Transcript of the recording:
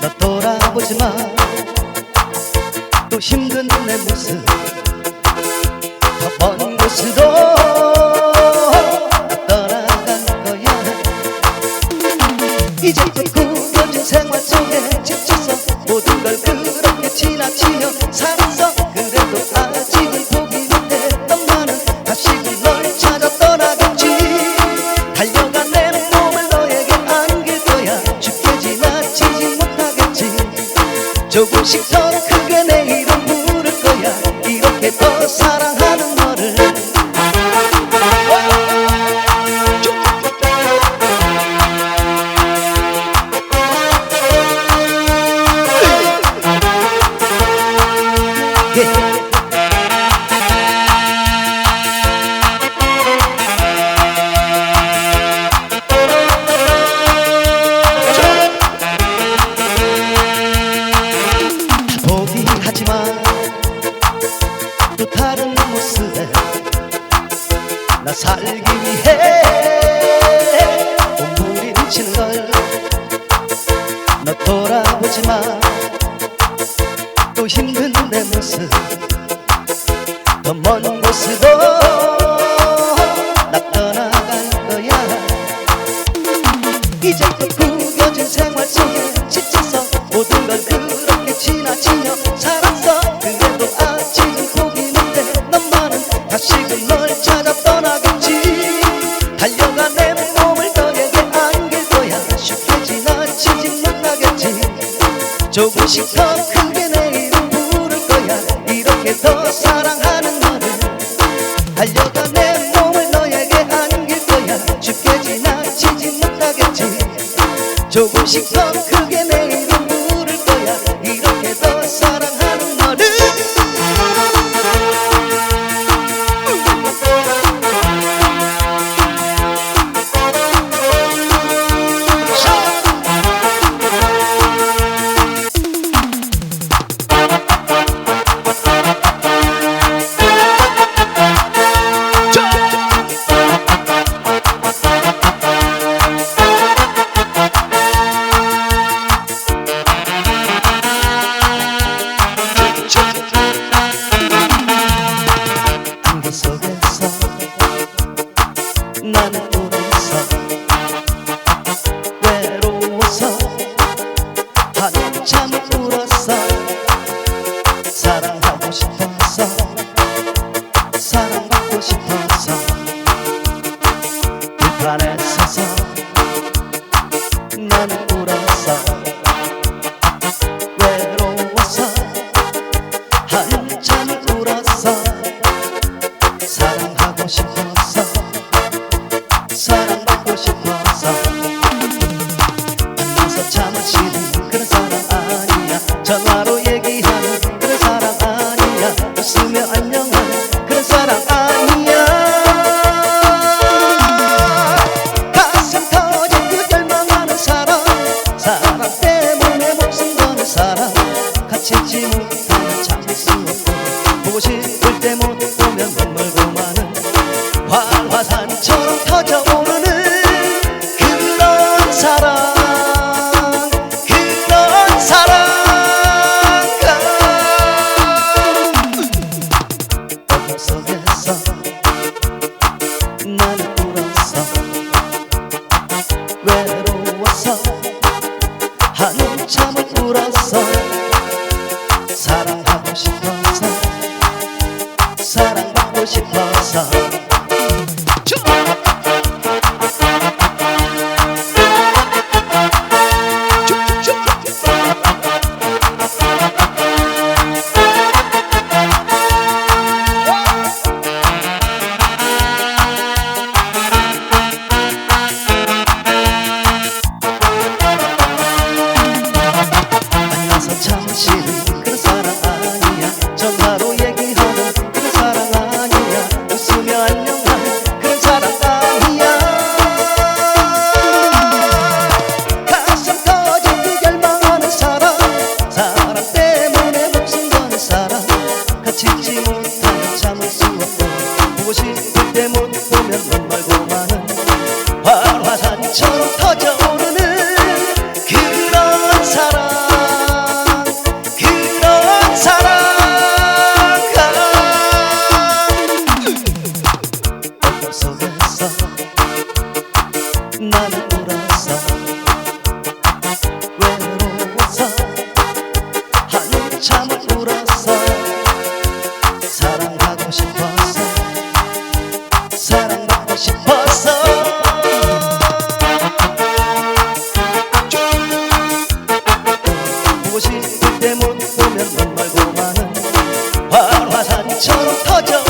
걸너 돌아보지만 또 힘든 내 모습 더먼 곳으로 나 떠나갈 거야. 이제껏 구겨진 생활 속에 지쳐서 모든 걸 그렇게 지나치며 살았어 그래도 아 조금씩 더 나 살기 위해 몸부림치는 걸너 돌아보지만 또 힘든 내 모습 더 먼 곳으로 조금씩 더 크게 내 이름 부를 거야. 이렇게 더 사랑하는 너를 달려간 내 몸을 너에게 안길 거야. 쉽게 지나치지 못하겠지. 조금씩 더 싫은 그런 사람 아니야. 전화로 얘기하는 그런 사람 아니야. 웃으며 안녕하는 그런 사람 아니야. 가슴 터진 그 절망하는 사람 사랑 때문에 목숨 거는 사람 같이 있지 못하면 참을 보고 싶을 때 못 보면 눈물 고 마는 활화산처럼 터져오르는 어 touch. 샘물처럼 터져